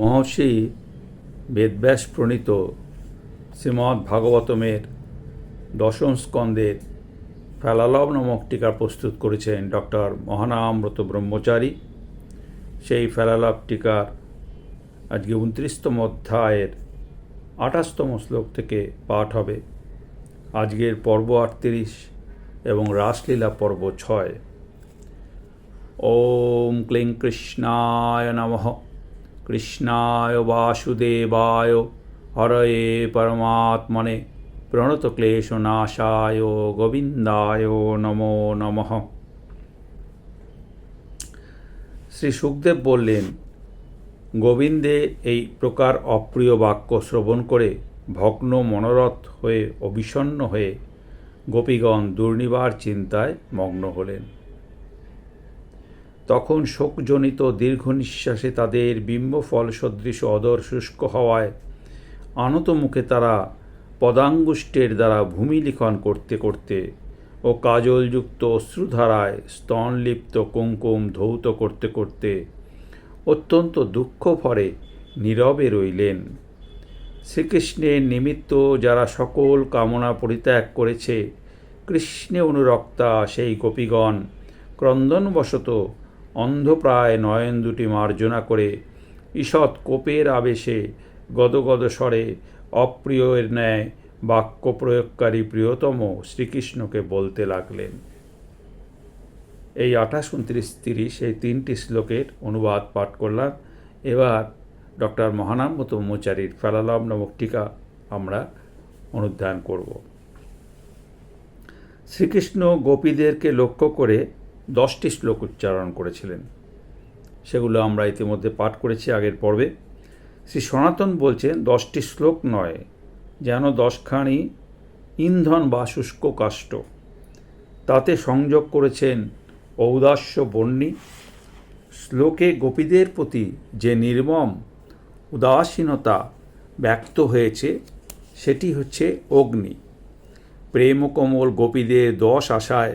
মহর্ষি বেদব্যাস প্রণীত শ্রীমদ্ ভাগবতমের দশম স্কন্দের ফেলালব নামক টিকা প্রস্তুত করেছেন ডক্টর মহানামব্রত ব্রহ্মচারী। সেই ফেলালব টিকার আজকে উনত্রিশতম অধ্যায়ের আঠাশতম শ্লোক থেকে পাঠ হবে। আজকের পর্ব আটত্রিশ এবং রাসলীলা পর্ব ছয়। ওম ক্লিং কৃষ্ণায় নমঃ। কৃষ্ণায় বাসুদেবায় হরয়ে পরমাত্মনে প্রণতক্লেশনাশায় গোবিন্দায় নমো নমঃ। শ্রী সুখদেব বললেন, গোবিন্দে এই প্রকার অপ্রিয় বাক্য শ্রবণ করে ভগ্ন মনোরথ হয়ে অবিষণ্ণ হয়ে গোপীগণ দুর্নিবার চিন্তায় মগ্ন হলেন। তখন শোকজনিত দীর্ঘ নিঃশ্বাসে তাদের বিম্বফল সদৃশ অদর শুষ্ক হওয়ায় আনত মুখে তারা পদাঙ্গুষ্টের দ্বারা ভূমি লিখন করতে করতে ও কাজলযুক্ত অশ্রুধারায় স্তনলিপ্ত কুঙ্কুম ধৌত করতে করতে অত্যন্ত দুঃখ ভরে নীরবে রইলেন। শ্রীকৃষ্ণের নিমিত্ত যারা সকল কামনা পরিত্যাগ করেছে, কৃষ্ণে অনুরক্তা সেই গোপীগণ ক্রন্দনবশত অন্ধপ্রায় নয়ন দুটি মার্জনা করে ঈষৎ কোপের আবেশে গদগদ স্বরে অপ্রিয়ের ন্যায় বাক্য প্রয়োগকারী প্রিয়তম শ্রীকৃষ্ণকে বলতে লাগলেন। এই আঠাশ উনত্রিশ তিরিশ এই তিনটি শ্লোকের অনুবাদ পাঠ করলাম। এবার ডক্টর মহানাম্বত ব্রহ্মচারীর ফেলালম নামক টিকা আমরা অনুধ্যান করব। শ্রীকৃষ্ণ গোপীদেরকে লক্ষ্য করে দশটি শ্লোক উচ্চারণ করেছিলেন। সেগুলো আমরা ইতিমধ্যে পাঠ করেছি আগের পর্বে। শ্রী সনাতন বলছেন, দশটি শ্লোক নয়, যেন দশখানি ইন্ধন বা শুষ্ক কাষ্ট তাতে সংযোগ করেছেন ঔদাস্য বর্ণী। শ্লোকে গোপীদের প্রতি যে নির্মম উদাসীনতা ব্যক্ত হয়েছে, সেটি হচ্ছে অগ্নি। প্রেমকমল গোপীদের দশ আশায়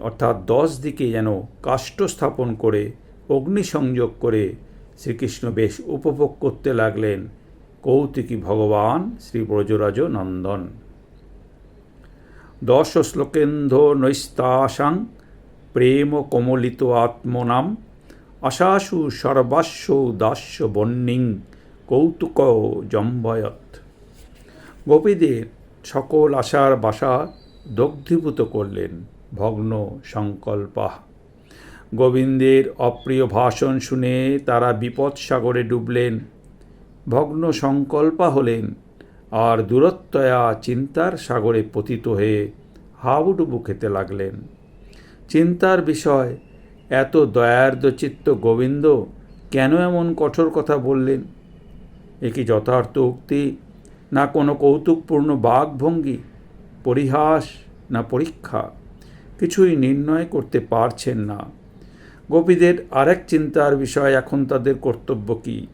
অর্থাৎ দশ দিকে যেন কাষ্ঠ স্থাপন করে, অগ্নি সংযোগ করে শ্রীকৃষ্ণ বেশ উপভোগ করতে লাগলেন। কৌতুকী ভগবান শ্রী ব্রজরাজ নন্দন। দশ শ্লোকেন্দ্র নৈস্তাসাং প্রেম কমলিত আত্মনাম আশাসু সর্বাস্য দাস্য বন্নিং কৌতুক জম্বয়ত গোপীদের সকল আশার বাসা দগ্ধীভূত করলেন। ভগ্ন সংকল্পা গোবিন্দের অপ্রিয় ভাষণ শুনে তারা বিপদ সাগরে ডুবলেন। ভগ্ন সংকল্পা হলেন আর দূরত্বয়া চিন্তার সাগরে পতিত হয়ে হাবুডুবু খেতে লাগলেন। চিন্তার বিষয়, এত দয়ার্দ চিত্ত গোবিন্দ কেন এমন কঠোর কথা বললেন? এ কি যথার্থ উক্তি? না কোনো কৌতুকপূর্ণ বাঘভঙ্গি পরিহাস না পরীক্ষা? কিছুই নির্ণয় করতে পারছেন না। গোপীদের আরেক চিন্তার বিষয় এখন তাদের কর্তব্য কী?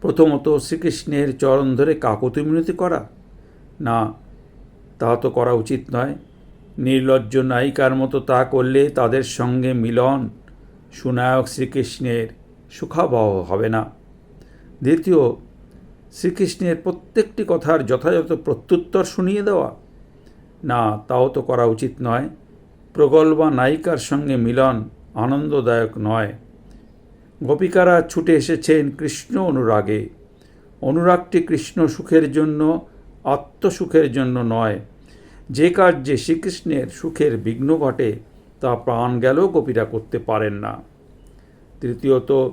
প্রথমত শ্রীকৃষ্ণের চরণ ধরে কাকতি মিনতি করা? না, তা তো করা উচিত নয়। নির্লজ্জ নায়িকার মতো তা করলে তাদের সঙ্গে মিলন, সুনায়ক শ্রীকৃষ্ণের সুখাবহ হবে না। দ্বিতীয়, শ্রীকৃষ্ণের প্রত্যেকটি কথার যথাযথ প্রত্যুত্তর শুনিয়ে দেওয়া। না, তাও তো করা উচিত নয়। প্রগল্ভা নায়িকার সঙ্গে মিলন আনন্দদায়ক নয়। গোপিকারা ছুটে এসেছেন কৃষ্ণ অনুরাগে। অনুরাগটি কৃষ্ণ সুখের জন্য, আত্মসুখের জন্য নয়। যে কার্যে শ্রীকৃষ্ণের সুখের বিঘ্ন ঘটে, তা প্রাণ গেলেও গোপীরা করতে পারেন না। তৃতীয়ত,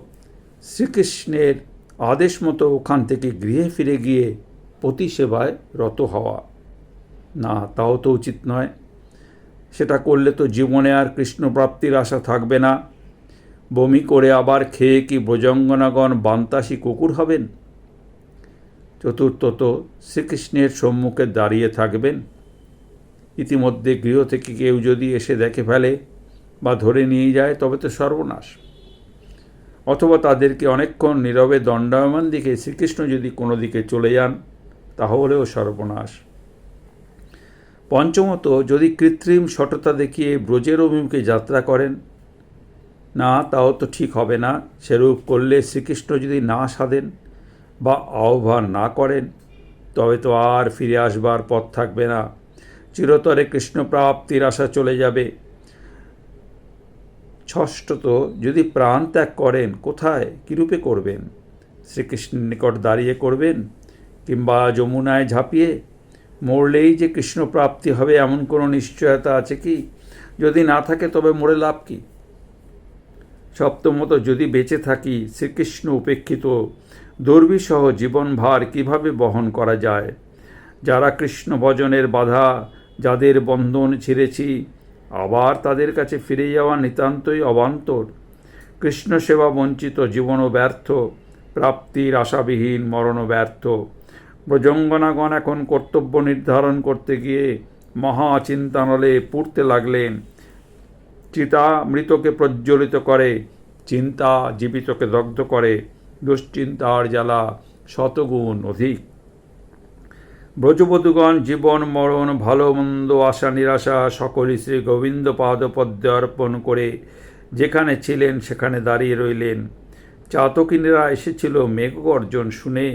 শ্রীকৃষ্ণের আদেশ মতো ওখান থেকে গৃহে ফিরে গিয়ে পতি সেবায় রত হওয়া। না, তাও তো উচিত নয়। সেটা করলে তো জীবনে আর কৃষ্ণপ্রাপ্তির আশা থাকবে না। বমি করে আবার খেয়ে কি ব্রজঙ্গনাগণ বান্তাসী কুকুর হবেন? চতুর্থত শ্রীকৃষ্ণের সম্মুখে দাঁড়িয়ে থাকবেন। ইতিমধ্যে গৃহ থেকে কেউ যদি এসে দেখে ফেলে বা ধরে নিয়ে যায়, তবে তো সর্বনাশ। অথবা তাদেরকে অনেকক্ষণ নীরবে দণ্ডায়মান দিকে শ্রীকৃষ্ণ যদি কোনো দিকে চলে যান, তাহলেও সর্বনাশ। পঞ্চমত, যদি কৃত্রিম সটতা দেখিয়ে ব্রজের অভিমুখে যাত্রা করেন, না, তাও তো ঠিক হবে না। সেরূপ করলে শ্রীকৃষ্ণ যদি না সাধেন বা আহ্বান না করেন, তবে তো আর ফিরে আসবার পথ থাকবে না। চিরতরে কৃষ্ণ প্রাপ্তির আশা চলে যাবে। ষষ্ঠত, যদি প্রাণ ত্যাগ করেন, কোথায়, কীরূপে করবেন? শ্রীকৃষ্ণের নিকট দাঁড়িয়ে করবেন কিংবা যমুনায় ঝাঁপিয়ে মরলেই যে কৃষ্ণ প্রাপ্তি হবে এমন কোনো নিশ্চয়তা আছে কি? যদি না থাকে তবে মরে লাভ কি? সপ্তমত, যদি বেঁচে থাকি, শ্রীকৃষ্ণ উপেক্ষিত দুর্বিসহ জীবনভার কীভাবে বহন করা যায়? যারা কৃষ্ণ ভজনের বাধা, যাদের বন্ধন ছিঁড়েছি, আবার তাদের কাছে ফিরে যাওয়া নিতান্তই অবান্তর। কৃষ্ণ সেবা বঞ্চিত, জীবনও ব্যর্থ, প্রাপ্তির আশাবিহীন, মরণও ব্যর্থ। ব্রজঙ্গনাগণ এখন কর্তব্য নির্ধারণ করতে গিয়ে মহা চিন্তানলে পুড়তে লাগলেন। চিতা মৃতকে প্রজ্বলিত করে, চিন্তা জীবিতকে দগ্ধ করে, দুশ্চিন্তার জ্বালা শতগুণ অধিক। ব্রজবধূগণ জীবন, মরণ, ভালো, মন্দ, আশা, নিরাশা সকলই শ্রী গোবিন্দ পাদপদ্মে অর্পণ করে যেখানে ছিলেন সেখানে দাঁড়িয়ে রইলেন। চাতকিনীরা এসেছিল মেঘগর্জন শুনে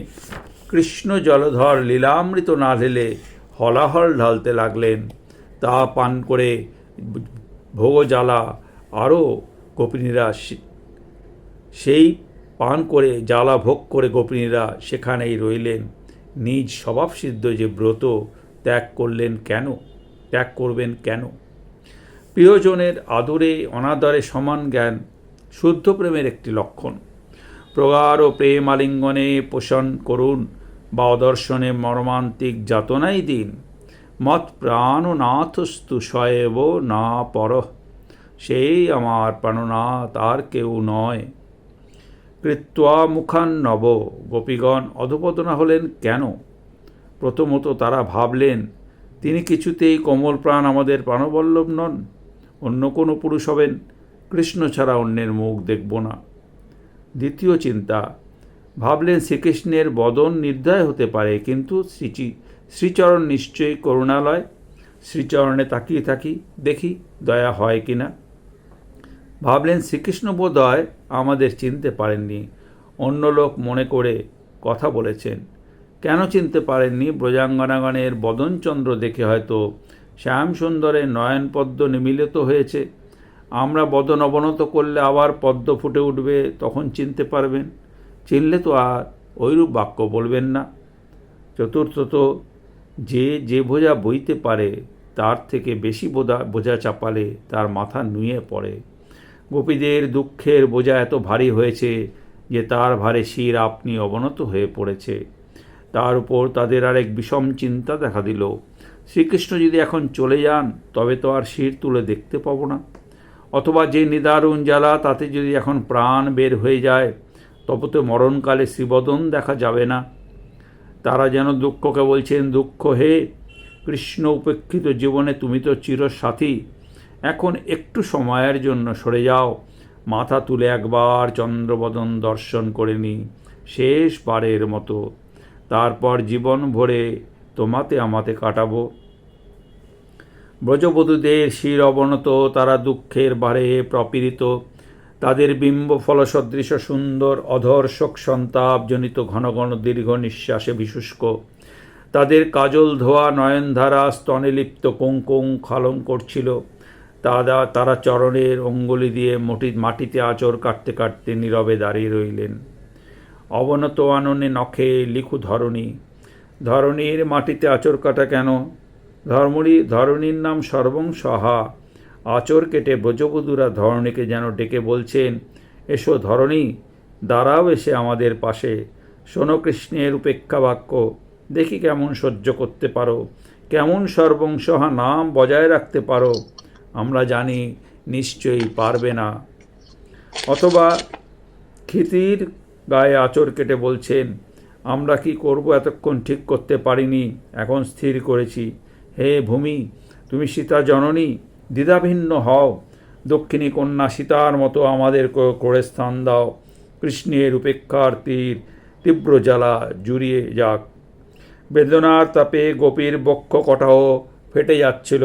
কৃষ্ণ জলধর লীলামৃত না ঢেলে হলাহল ঢালতে লাগলেন। তা পান করে ভোগজ্বালা আরও গোপিনীরা সেই পান করে জ্বালা ভোগ করে গোপিনীরা সেখানেই রইলেন। নিজ স্বভাবসিদ্ধ যে ব্রত ত্যাগ করলেন কেন? ত্যাগ করবেন কেন? প্রিয়জনের আদরে অনাদরে সমান জ্ঞান, শুদ্ধ প্রেমের একটি লক্ষণ। প্রগাঢ় প্রেম আলিঙ্গনে পোষণ করুন, বা অদর্শনে মর্মান্তিক যাতনাই দিন। মত প্রাণ নাথস্তু শয়েব না পর, সেই আমার প্রাণনাথ আর কেউ নয়। কৃত্বা মুখান নব, গোপীগণ অধপতনা হলেন কেন? প্রথমত তারা ভাবলেন, তিনি কিছুতেই কোমল প্রাণ আমাদের প্রাণবল্লভ নন, অন্য কোনো পুরুষ হবেন, কৃষ্ণ ছাড়া অন্যের মুখ দেখব না। দ্বিতীয় চিন্তা, ভাবলেন শ্রীকৃষ্ণের বদন নির্দয় হতে পারে, কিন্তু শ্রীচি, শ্রীচরণ নিশ্চয়ই করুণালয়। শ্রীচরণে তাকিয়ে থাকি, দেখি দয়া হয় কি না। ভাবলেন শ্রীকৃষ্ণ বোধহয় আমাদের চিনতে পারেননি। অন্য লোক মনে করে কথা বলেছেন। কেন চিনতে পারেননি? ব্রজাঙ্গনাগণের বদনচন্দ্র দেখে হয়তো শ্যাম সুন্দরের নয়নপদ্ম নিমিলিত হয়েছে। আমরা বদন অবনত করলে আবার পদ্ম ফুটে উঠবে, তখন চিনতে পারবেন। চিনলে তো আর ওইরূপ বাক্য বলবেন না। চতুর্থত, যে যে বোঝা বইতে পারে, তার থেকে বেশি বোঝা বোঝা চাপালে তার মাথা নুয়ে পড়ে। গোপীদের দুঃখের বোঝা এত ভারী হয়েছে যে তার ভারে শির আপনি অবনত হয়ে পড়েছে। তার উপর তাদের আরেক বিষম চিন্তা দেখা দিল। শ্রীকৃষ্ণ যদি এখন চলে যান, তবে তো আর শির তুলে দেখতে পাবো না। অথবা যে নিদারুণ জ্বালা তাতে যদি এখন প্রাণ বের হয়ে যায়, তবে তো মরণকালে শ্রীবদন দেখা যাবে না। তারা যেন দুঃখকে বলছেন, দুঃখ হে কৃষ্ণ, উপেক্ষিত জীবনে তুমি তো চিরসাথী। এখন একটু সময়ের জন্য সরে যাও। মাথা তুলে একবার চন্দ্রবদন দর্শন করে নি শেষবারের মতো। তারপর জীবন ভরে তোমাতে আমাতে কাটাবো। ব্রজবধূদের শির অবনত, তারা দুঃখের বারে প্রপীড়িত। তাদের বিম্ব ফলসদৃশ, সুন্দর অধর্ষক সন্তাপজনিত ঘন ঘন দীর্ঘ নিঃশ্বাসে বিশুষ্ক। তাদের কাজল ধোয়া নয়নধারা স্তনে লিপ্ত কুঙ্কুং খালং করছিল। তারা তারা চরণের অঙ্গুলি দিয়ে মটি, মাটিতে আচর কাটতে কাটতে নীরবে দাঁড়িয়ে রইলেন। অবনত আননে নখে লিখু ধরণী। ধরণীর মাটিতে আচর কাটা কেন? ধর্মণী ধরণীর নাম সর্বং সহা। আচর কেটে ব্রজবধূরা ধরণীকে যেন ডেকে বলছেন, এসো ধরণী, দাঁড়াও এসে আমাদের পাশে। শোনো কৃষ্ণের উপেক্ষা বাক্য দেখি কেমন সহ্য করতে পারো। কেমন সর্বংসহা নাম বজায় রাখতে পারো। আমরা জানি নিশ্চয়ই পারবে না। অথবা ক্ষিতির গায়ে আচর কেটে বলছেন, আমরা কি করব এতক্ষণ ঠিক করতে পারিনি, এখন স্থির করেছি। হে ভূমি, তুমি সীতা জননী, দ্বিধাভিন্ন হও। দক্ষিণী কন্যা সীতার মতো আমাদের করে স্থান দাও। কৃষ্ণের উপেক্ষার তীর তীব্র জ্বালা জুড়িয়ে যাক। বেদনার তাপে গোপীর বক্ষ কটাও ফেটে যাচ্ছিল।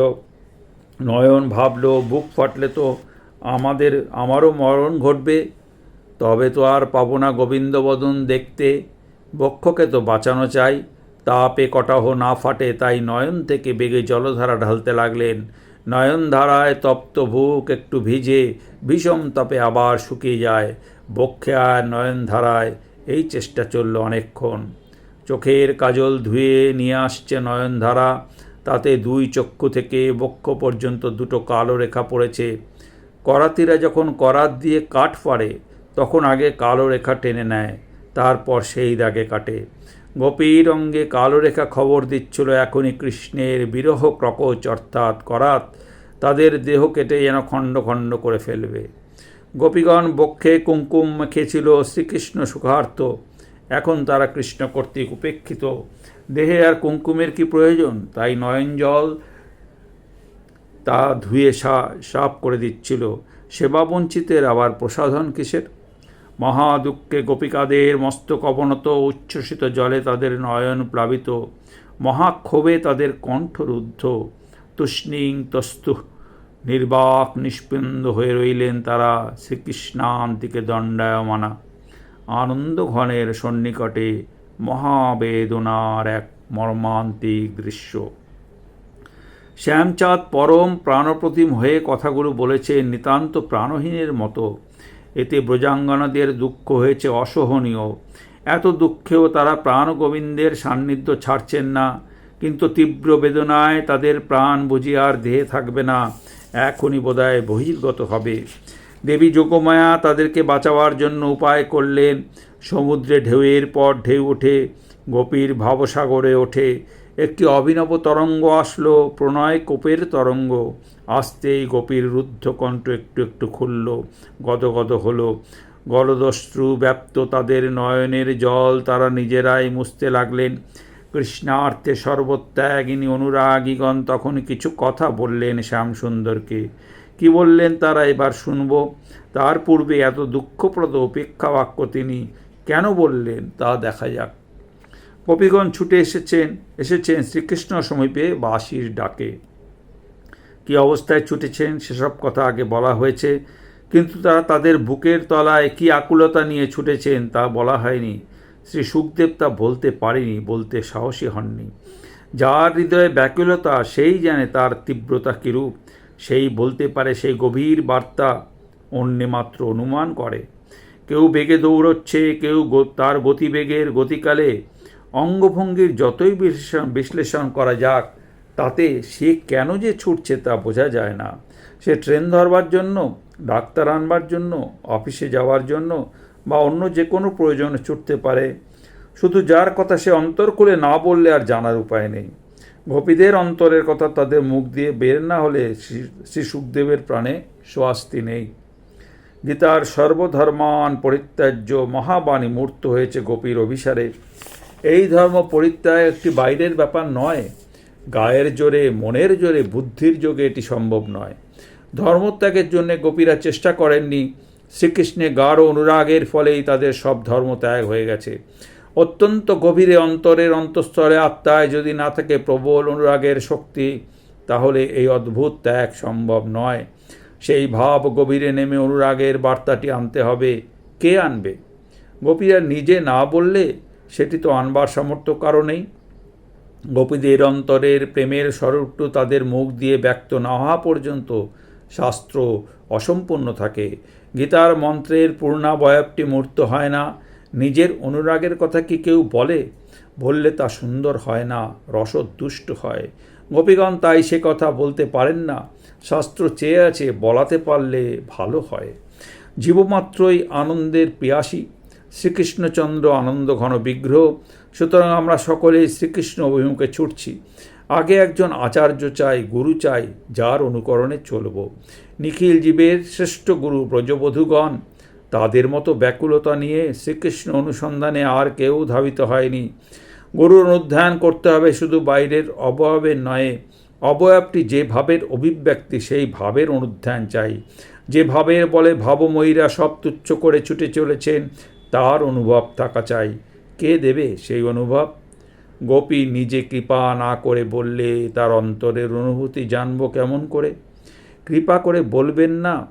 নয়ন ভাবল, বুক ফাটলে তো আমাদের, আমারও মরণ ঘটবে। তবে তো আর পাবো না গোবিন্দবদন দেখতে। বক্ষকে তো বাঁচানো চাই। তাপে কটাহ না ফাটে, তাই নয়ন থেকে বেগে জলধারা ঢালতে লাগলেন। নয়নধারায় তপ্ত বুক একটু ভিজে, বিষম তাপে আবার শুকিয়ে যায়। বক্ষে আর নয়নধারায় এই চেষ্টা চলল অনেকক্ষণ। চোখের কাজল ধুয়ে নিয়ে আসছে নয়নধারা। তাতে দুই চক্ষু থেকে বক্ষ পর্যন্ত দুটো কালো রেখা পড়েছে। করাতিরা যখন করাত দিয়ে কাঠ পাড়ে তখন আগে কালো রেখা টেনে নেয়, তারপর সেই দাগে কাটে। গোপীর অঙ্গে কালো রেখা খবর দিচ্ছিল এখনই কৃষ্ণের বিরহ ক্রকচ অর্থাৎ করাত। তাদের দেহ কেটে যেন খণ্ড খণ্ড করে ফেলবে। গোপীগণ বক্ষে কুঙ্কুম মেখেছিল শ্রীকৃষ্ণ সুখার্থ এখন তারা কৃষ্ণ কর্তৃক উপেক্ষিত। দেহে আর কুঙ্কুমের কি প্রয়োজন? তাই নয়ন জল তা ধুয়ে সা, সাফ করে দিচ্ছিল। সেবাবঞ্চিতের আবার প্রসাধন কিসের? মহাদুঃখে গোপিকাদের মস্তক অবনত উচ্ছ্বসিত জলে তাদের নয়ন প্লাবিত। মহাক্ষোভে তাদের কণ্ঠরুদ্ধ তুষ্ণিং তস্তু। নির্বাক নিষ্পিন্দ হয়ে রইলেন তারা শ্রীকৃষ্ণান্তিকে দণ্ডায়মানা। আনন্দ ঘনের সন্নিকটে মহাবেদনার এক মর্মান্তিক দৃশ্য। শ্যামচাঁদ পরম প্রাণপ্রতিম হয়ে কথাগুলো বলেছে নিতান্ত প্রাণহীনের মতো। এতে ব্রজাঙ্গনাদের দুঃখ হয়েছে অসহনীয়। এত দুঃখেও তারা প্রাণ গোবিন্দের সান্নিধ্য ছাড়ছেন না, কিন্তু তীব্র বেদনায় তাদের প্রাণ বুঝি আর দেহে থাকবে না। এখনই বোধহয় বহির্গত হবে। দেবী যোগমায়া তাদেরকে বাঁচাবার জন্য উপায় করলেন। সমুদ্রে ঢেউয়ের পর ঢেউ ওঠে গোপীর ভাবসাগরে ওঠে। একটি অভিনব তরঙ্গ আসলো, প্রণয় কোপের তরঙ্গ। আসতেই গোপীর রুদ্ধকণ্ঠ একটু একটু খুলল গদগদ হলো। গলদস্ত্রু ব্যাপ্ত তাদের নয়নের জল, তারা নিজেরাই মুছতে লাগলেন। কৃষ্ণার্থে সর্বত্যাগিনী অনুরাগীগণ তখন কিছু কথা বললেন শ্যামসুন্দরকে। কি বললেন তারা এবার শুনব? তার পূর্বে এত দুঃখপ্রদ উপেক্ষা বাক্য তিনি কেন বললেন তা দেখা যাক। কপিগণ ছুটে এসেছেন এসেছেন শ্রীকৃষ্ণ সমীপে বাঁশির ডাকে। কি অবস্থায় ছুটেছেন সেসব কথা আগে বলা হয়েছে, কিন্তু তারা তাদের বুকের তলায় কি আকুলতা নিয়ে ছুটেছেন তা বলা হয়নি। শ্রী সুখদেব তা বলতে পারেনি, বলতে সাহসী হননি। যার হৃদয়ে ব্যাকুলতা, সেই জানে তার তীব্রতা কিরূপ। সেই বলতে পারে সেই গভীর বার্তা, অন্যে মাত্র অনুমান করে। কেউ বেগে দৌড়চ্ছে, কেউ তার গতিবেগের গতিকালে অঙ্গভঙ্গির যতই বিশ্লেষণ বিশ্লেষণ করা যাক, তাতে সে কেন যে ছুটছে তা বোঝা যায় না। সে ট্রেন ধরবার জন্য, ডাক্তার আনবার জন্য, অফিসে যাওয়ার জন্য বা অন্য যে কোনো প্রয়োজনে ছুটতে পারে। শুধু যার কথা সে অন্তর খুলে না বললে আর জানার উপায় নেই। গোপীদের অন্তরের কথা তাদের মুখ দিয়ে বের না হলে শ্রী সুখদেবের প্রাণে স্বাস্তি নেই। গীতার সর্বধর্মান পরিত্যাজ্য মহাবাণী মূর্ত হয়েছে গোপীর অভিসারে। এই ধর্ম পরিত্যাগ একটি বাইরের ব্যাপার নয়। গায়ের জোরে, মনের জোরে, বুদ্ধির যোগে এটি সম্ভব নয়। ধর্মত্যাগের জন্য গোপীরা চেষ্টা করেননি। শ্রীকৃষ্ণে গাঢ় অনুরাগের ফলেই তাদের সব ধর্ম ত্যাগ হয়ে গেছে। অত্যন্ত গভীরে অন্তরের অন্তঃস্তরে আত্মায় যদি না থাকে প্রবল অনুরাগের শক্তি, তাহলে এই অদ্ভুত ত্যাগ সম্ভব নয়। সেই ভাব গভীরে নেমে অনুরাগের বার্তাটি আনতে হবে। কে আনবে? গোপীরা নিজে না বললে সেটি তো আনবার সামর্থ্য কারণেই। গোপীদের অন্তরের প্রেমের স্বরূপটু তাদের মুখ দিয়ে ব্যক্ত না হওয়া পর্যন্ত শাস্ত্র অসম্পূর্ণ থাকে। গীতার মন্ত্রের পূর্ণাবয়বটি মূর্ত হয় না। নিজের অনুরাগের কথা কি কেউ বলে? বললে তা সুন্দর হয় না, রসদুষ্ট হয়। গোপীগণ তাই সে কথা বলতে পারেন না। শাস্ত্র চেয়ে আছে বলাতে পারলে ভালো হয়। জীবমাত্রই আনন্দের পিয়াসী। শ্রীকৃষ্ণচন্দ্র আনন্দ ঘন বিগ্রহ, সুতরাং আমরা সকলেই শ্রীকৃষ্ণ অভিমুখে ছুটছি। আগে একজন আচার্য চাই, গুরু চাই, যার অনুকরণে চলব। নিখিল জীবের শ্রেষ্ঠ গুরু ব্রজবধূগণ, তাদের মতো ব্যাকুলতা নিয়ে শ্রীকৃষ্ণ অনুসন্ধানে আর কেউ ধাবিত হয়নি। গরুর অনুধ্যান করতে হবে শুধু বাইরের অবয়বের নয়। অবয়বটি যে ভাবের অভিব্যক্তি, সেই ভাবের অনুধ্যান চাই। যে ভাবের বলে ভাবময়ীরা সব তুচ্ছ করে ছুটে চলেছেন তার অনুভব থাকা চাই। কে দেবে সেই অনুভব? গোপী নিজে কৃপা না করে বললে তার অন্তরের অনুভূতি জানব কেমন করে? কৃপা করে বলবেন না,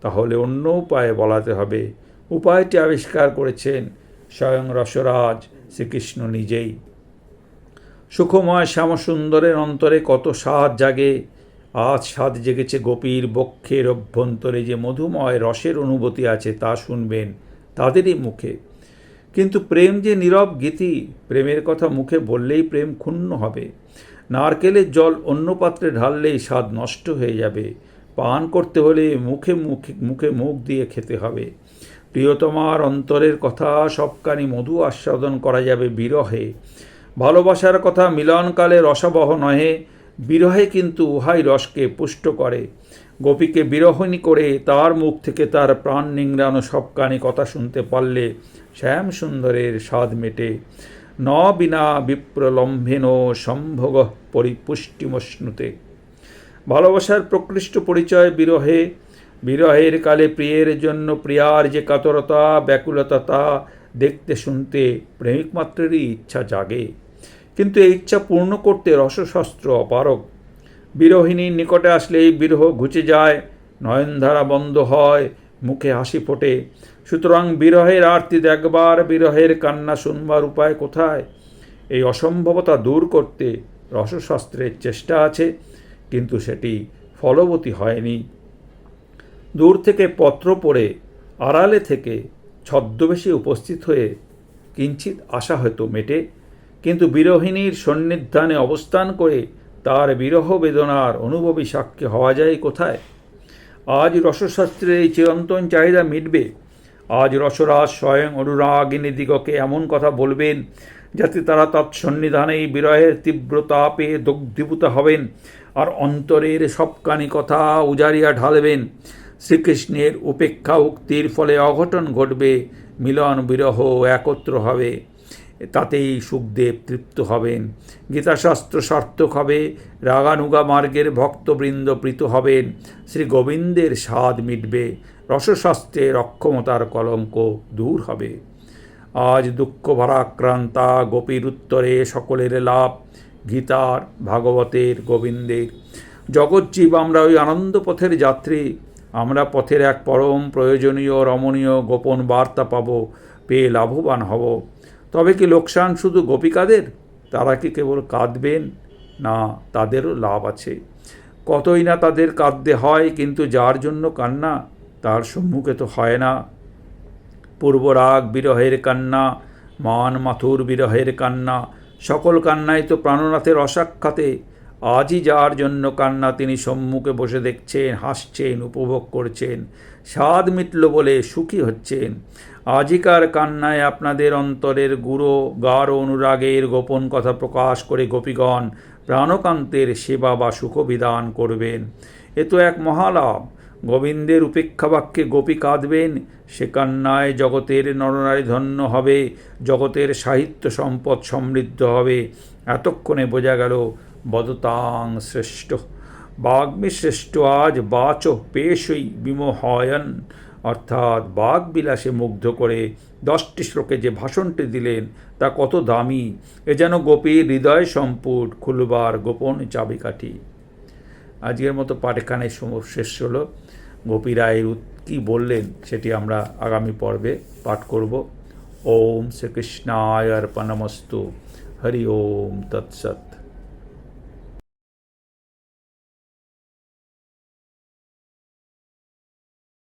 তাহলে অন্য উপায়ে বলাতে হবে। উপায়টি আবিষ্কার করেছেন স্বয়ং রসরাজ শ্রীকৃষ্ণ নিজেই। সুখময় শ্যামসুন্দরের অন্তরে কত স্বাদ জাগে। আজ স্বাদ জেগেছে গোপীর বক্ষের অভ্যন্তরে যে মধুময় রসের অনুভূতি আছে তা শুনবেন। তাদেরই মুখে। কিন্তু প্রেম যে নীরব গীতি, প্রেমের কথা মুখে বললেই প্রেম ক্ষুণ্ণ হবে। নারকেলের জল অন্য পাত্রে ঢাললেই স্বাদ নষ্ট হয়ে যাবে। পান করতে হলে মুখে মুখে মুখে মুখ দিয়ে খেতে হবে। প্রিয়তমার অন্তরের কথা সবকানি মধু আস্বাদন করা যাবে বিরহে। ভালোবাসার কথা মিলনকালে রসাবহ নহে, বিরহে কিন্তু উহাই রসকে পুষ্ট করে। গোপীকে বিরহণী করে তার মুখ থেকে তার প্রাণ নিংড়ানো সবকানি কথা শুনতে পারলে শ্যাম সুন্দরের স্বাদ মেটে। ন বিনা বিপ্রলম্ভেন সম্ভোগ পরিপুষ্টিমশ্নুতে। ভালোবাসার প্রকৃষ্ট পরিচয় বিরহে, বিরহের কালে প্রিয়ের জন্য প্রিয়ার যে কাতরতা, ব্যাকুলতা তা দেখতে শুনতে প্রেমিক মাত্রেরই ইচ্ছা জাগে। কিন্তু এই ইচ্ছা পূর্ণ করতে রসশস্ত্র অপারক বিরোহিণীর নিকটে আসলেই বিরহ ঘুচে যায়, নয়নধারা বন্ধ হয়, মুখে হাসি ফোটে। সুতরাং বিরহের আরতি দেখবার, বিরহের কান্না শুনবার উপায় কোথায়? এই অসম্ভবতা দূর করতে রসশাস্ত্রের চেষ্টা আছে, কিন্তু সেটি ফলবতী হয়নি। দূর থেকে পত্র পড়ে আড়ালে থেকে ছদ্মবেশে উপস্থিত হয়ে কিঞ্চিত আশা হয়তো মেটে, কিন্তু বিরোহিণীর সন্নিধানে অবস্থান করে তার বিরহ বেদনার অনুভবী সাক্ষী হওয়া যায় কোথায়? আজ রসশাস্ত্রের এই চিরন্তন চাহিদা মিটবে। আজ রসরাজ স্বয়ং অনুরাগিনী দিগকে এমন কথা বলবেন যাতে তারা তৎসন্নিধানেই বিরহের তীব্রতাপে দগ্ধীভূত হবেন আর অন্তরের সবকানি কথা উজারিয়া ঢালবেন। শ্রীকৃষ্ণের উপেক্ষা উক্তির ফলে অঘটন ঘটবে, মিলন বিরহ একত্র হবে। তাতেই সুখদেব তৃপ্ত হবেন। গীতাশাস্ত্র সার্থক হবে, রাগানুগা মার্গের ভক্তবৃন্দ প্রীত হবেন, শ্রী গোবিন্দের স্বাদ মিটবে রসশাস্ত্রের অক্ষমতার কলঙ্ক দূর হবে। আজ দুঃখ ভারাক্রান্তা গোপীর উত্তরে সকলের লাভ, গীতার, ভাগবতের, গোবিন্দের। জগজ্জীব আমরা ওই আনন্দ পথের যাত্রী। আমরা পথের এক পরম প্রয়োজনীয়, রমণীয় গোপন বার্তা পাব, পেয়ে লাভবান হব। তবে কি লোকসান শুধু গোপিকাদের? তারা কি কেবল কাঁদবেন? না, তাদেরও লাভ আছে। কতই না তাদের কাঁদতে হয়, কিন্তু যার জন্য কান্না, তার সম্মুখে তো হয় না। পূর্বরাগ বিরহের কান্না, মান মাথুর বিরহের কান্না, সকল কান্নায় তো প্রাণনাথের অসাক্ষাতে। আজই যার জন্য কান্না তিনি সম্মুখে বসে দেখছেন, হাসছেন, উপভোগ করছেন। স্বাদ মিটল বলে সুখী হচ্ছেন। আজিকার কান্নায় আপনাদের অন্তরের গুঁড়ো, গাঢ় অনুরাগের গোপন কথা প্রকাশ করে গোপীগণ প্রাণকান্তের সেবা বা সুখবিধান করবেন। এ তো এক মহালাভ। গোবিন্দের উপেক্ষা বাক্যে গোপী কাঁদবেন। সে কান্নায় জগতের নরনারী ধন্য হবে, জগতের সাহিত্য সম্পদ সমৃদ্ধ হবে। এতক্ষণে বোঝা গেল বদতাং শ্রেষ্ঠ। বাগ্মী শ্রেষ্ঠ আজ বাচ পেশই বিমোহয়ন। অর্থাৎ বাঘ বিলাসে মুগ্ধ করে দশটি শ্লোকে যে ভাষণটি দিলেন, তা কত দামি। এ যেন গোপীর হৃদয় সম্পুট খুলবার গোপন চাবিকাঠি। আজকের মতো পাঠ এখানে শেষ হলো। গোপী রায়ের কী বললেন সেটি আমরা আগামী পর্বে পাঠ করব। ওম শ্রীকৃষ্ণায় অর্পণমস্তু। হরি ওম তৎসৎ।